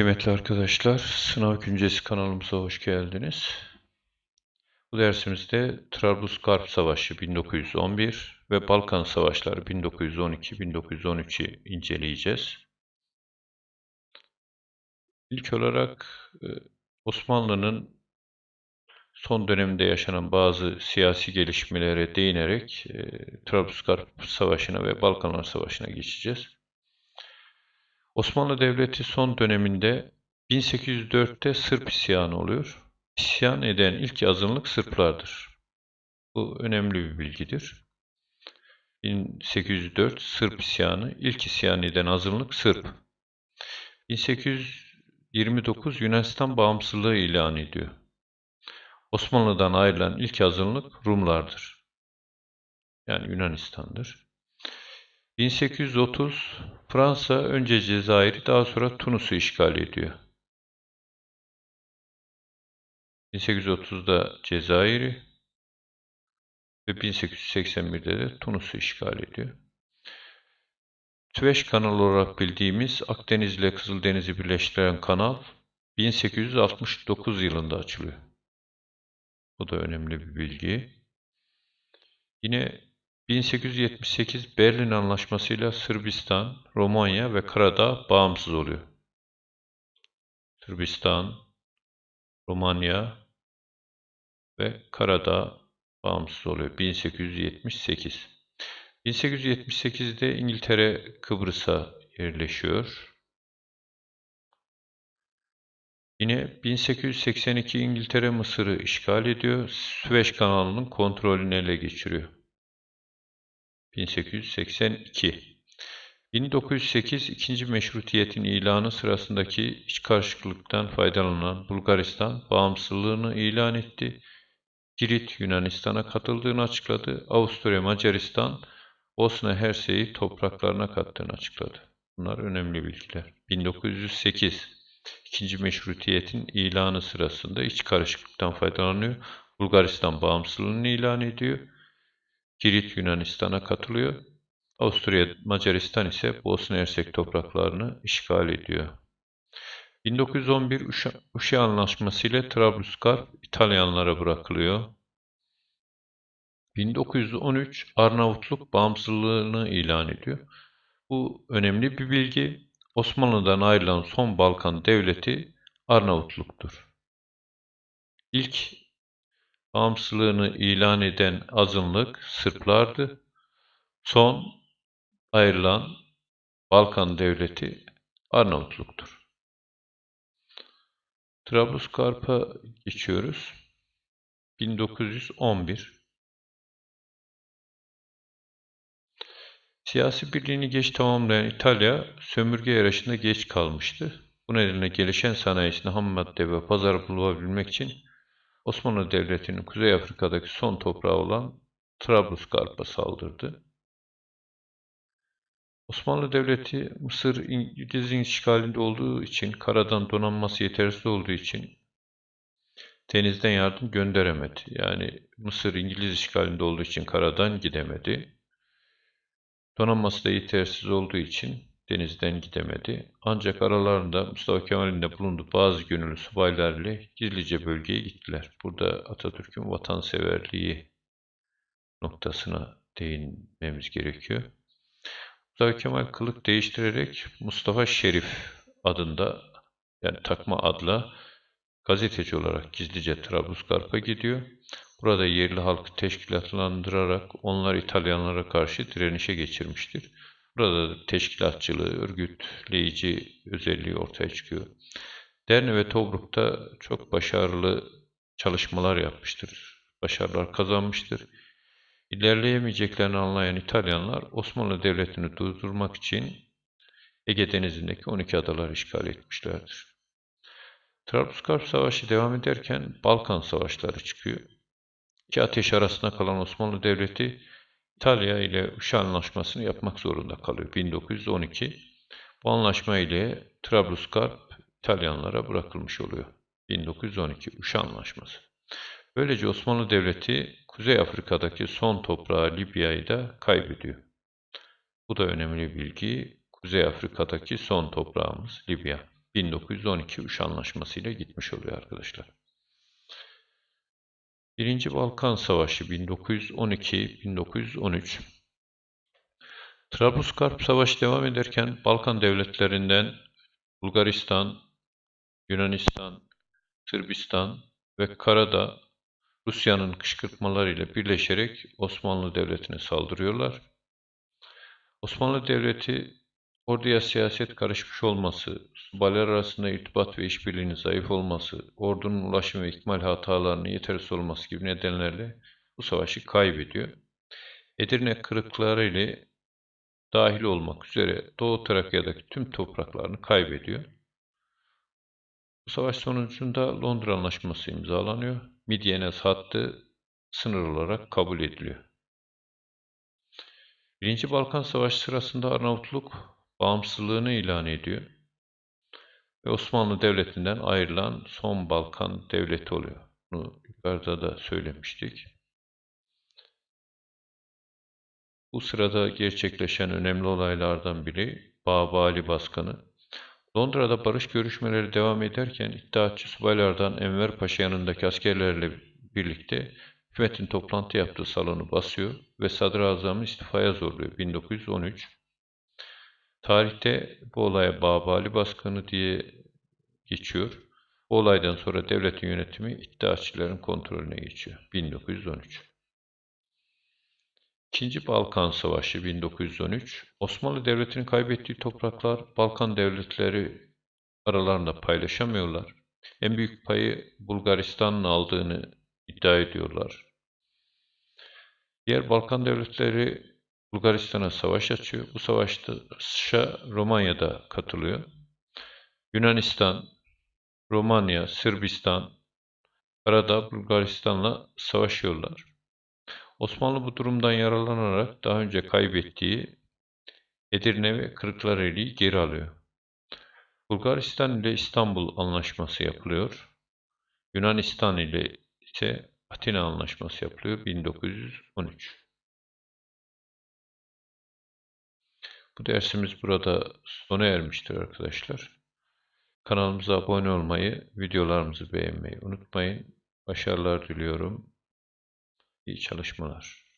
Kıymetli arkadaşlar, Sınav Güncesi kanalımıza hoş geldiniz. Bu dersimizde Trablusgarp Savaşı 1911 ve Balkan Savaşları 1912-1913'ü inceleyeceğiz. İlk olarak e, Osmanlı'nın son döneminde yaşanan bazı siyasi gelişmelere değinerek e, Trablusgarp Savaşı'na ve Balkanlar Savaşı'na geçeceğiz. Osmanlı Devleti son döneminde 1804'te Sırp isyanı oluyor. İsyan eden ilk azınlık Sırplardır. Bu önemli bir bilgidir. 1804 Sırp isyanı, ilk isyan eden azınlık Sırp. 1829 Yunanistan bağımsızlığı ilan ediyor. Osmanlı'dan ayrılan ilk azınlık Rumlardır. Yani Yunanistan'dır. 1830 Fransa önce Cezayir'i daha sonra Tunus'u işgal ediyor. 1830'da Cezayir'i ve 1881'de de Tunus'u işgal ediyor. Süveyş kanalı olarak bildiğimiz Akdeniz ile Kızıldeniz'i birleştiren kanal 1869 yılında açılıyor. Bu da önemli bir bilgi. Yine 1878 Berlin Anlaşması'yla Sırbistan, Romanya ve Karadağ bağımsız oluyor. Sırbistan, Romanya ve Karadağ bağımsız oluyor. 1878. 1878'de İngiltere Kıbrıs'a yerleşiyor. Yine 1882 İngiltere Mısır'ı işgal ediyor. Süveyş kanalının kontrolünü ele geçiriyor. 1882 1908 ikinci meşrutiyetin ilanı sırasındaki iç karışıklıktan faydalanan Bulgaristan bağımsızlığını ilan etti. Girit Yunanistan'a katıldığını açıkladı. Avusturya Macaristan Bosna Hersey'i topraklarına kattığını açıkladı. Bunlar önemli bilgiler. 1908 ikinci meşrutiyetin ilanı sırasında iç karışıklıktan faydalanıyor. Bulgaristan bağımsızlığını ilan ediyor. Girit Yunanistan'a katılıyor. Avusturya Macaristan ise Bosna Hersek topraklarını işgal ediyor. 1911 Uşa, Uşa Anlaşması ile Trablusgarp İtalyanlara bırakılıyor. 1913 Arnavutluk bağımsızlığını ilan ediyor. Bu önemli bir bilgi. Osmanlı'dan ayrılan son Balkan devleti Arnavutluk'tur. İlk bağımsızlığını ilan eden azınlık Sırplardı. Son ayrılan Balkan devleti Arnavutluk'tur. Trablusgarp'a geçiyoruz. 1911 Siyasi birliğini geç tamamlayan İtalya, sömürge yarışında geç kalmıştı. Bu nedenle gelişen sanayisini ham madde ve pazar bulabilmek için Osmanlı Devleti'nin Kuzey Afrika'daki son toprağı olan Trablusgarp'a saldırdı. Osmanlı Devleti Mısır İngiliz'in işgalinde olduğu için, karadan donanması yetersiz olduğu için denizden yardım gönderemedi. Yani Mısır İngiliz işgalinde olduğu için karadan gidemedi. Donanması da yetersiz olduğu için denizden gidemedi. Ancak aralarında Mustafa Kemal'in de bulunduğu bazı gönüllü subaylar ile gizlice bölgeye gittiler. Burada Atatürk'ün vatanseverliği noktasına değinmemiz gerekiyor. Mustafa Kemal kılık değiştirerek Mustafa Şerif adında yani takma adla gazeteci olarak gizlice Trablusgarp'a gidiyor. Burada yerli halkı teşkilatlandırarak onlar İtalyanlara karşı direnişe geçirmiştir. Burada da teşkilatçılığı, örgütleyici özelliği ortaya çıkıyor. Derne ve Tobruk'ta çok başarılı çalışmalar yapmıştır. Başarılar kazanmıştır. İlerleyemeyeceklerini anlayan İtalyanlar Osmanlı Devleti'ni durdurmak için Ege Denizi'ndeki 12 adalar işgal etmişlerdir. Trablusgarp Savaşı devam ederken Balkan Savaşları çıkıyor. İki ateş arasında kalan Osmanlı Devleti İtalya ile Uşa Anlaşması'nı yapmak zorunda kalıyor 1912. Bu anlaşma ile Trablusgarp İtalyanlara bırakılmış oluyor. 1912 Uşa Anlaşması. Böylece Osmanlı Devleti Kuzey Afrika'daki son toprağı Libya'yı da kaybediyor. Bu da önemli bilgi. Kuzey Afrika'daki son toprağımız Libya. 1912 Uşa Anlaşması ile gitmiş oluyor arkadaşlar. Birinci Balkan Savaşı 1912-1913 Trablusgarp Savaşı devam ederken Balkan devletlerinden Bulgaristan, Yunanistan, Sırbistan ve Karadağ Rusya'nın kışkırtmalarıyla birleşerek Osmanlı Devleti'ne saldırıyorlar. Osmanlı Devleti orduya siyaset karışmış olması, subaylar arasında irtibat ve işbirliğinin zayıf olması, ordunun ulaşım ve ikmal hatalarının yetersiz olması gibi nedenlerle bu savaşı kaybediyor. Edirne kırıkları ile dahil olmak üzere Doğu Trakya'daki tüm topraklarını kaybediyor. Bu savaş sonucunda Londra Anlaşması imzalanıyor. Midyenes hattı sınır olarak kabul ediliyor. Birinci Balkan Savaşı sırasında Arnavutluk bağımsızlığını ilan ediyor ve Osmanlı Devleti'nden ayrılan son Balkan devleti oluyor. Bunu yukarıda da söylemiştik. Bu sırada gerçekleşen önemli olaylardan biri Babali baskını. Londra'da barış görüşmeleri devam ederken İttihatçı subaylardan Enver Paşa yanındaki askerlerle birlikte hükümetin toplantı yaptığı salonu basıyor ve sadrazamı istifaya zorluyor 1913. Tarihte bu olaya Babali baskını diye geçiyor. Bu olaydan sonra devletin yönetimi İttihatçıların kontrolüne geçiyor 1913. İkinci Balkan Savaşı 1913, Osmanlı Devleti'nin kaybettiği topraklar Balkan devletleri aralarında paylaşamıyorlar. En büyük payı Bulgaristan'ın aldığını iddia ediyorlar. Diğer Balkan devletleri Bulgaristan'a savaş açıyor. Bu savaşta Romanya da katılıyor. Yunanistan, Romanya, Sırbistan, arada Bulgaristan'la savaşıyorlar. Osmanlı bu durumdan yararlanarak daha önce kaybettiği Edirne ve Kırklareli'yi geri alıyor. Bulgaristan ile İstanbul Anlaşması yapılıyor. Yunanistan ile ise Atina Anlaşması yapılıyor 1913. Bu dersimiz burada sona ermiştir arkadaşlar. Kanalımıza abone olmayı, videolarımızı beğenmeyi unutmayın. Başarılar diliyorum. İyi çalışmalar.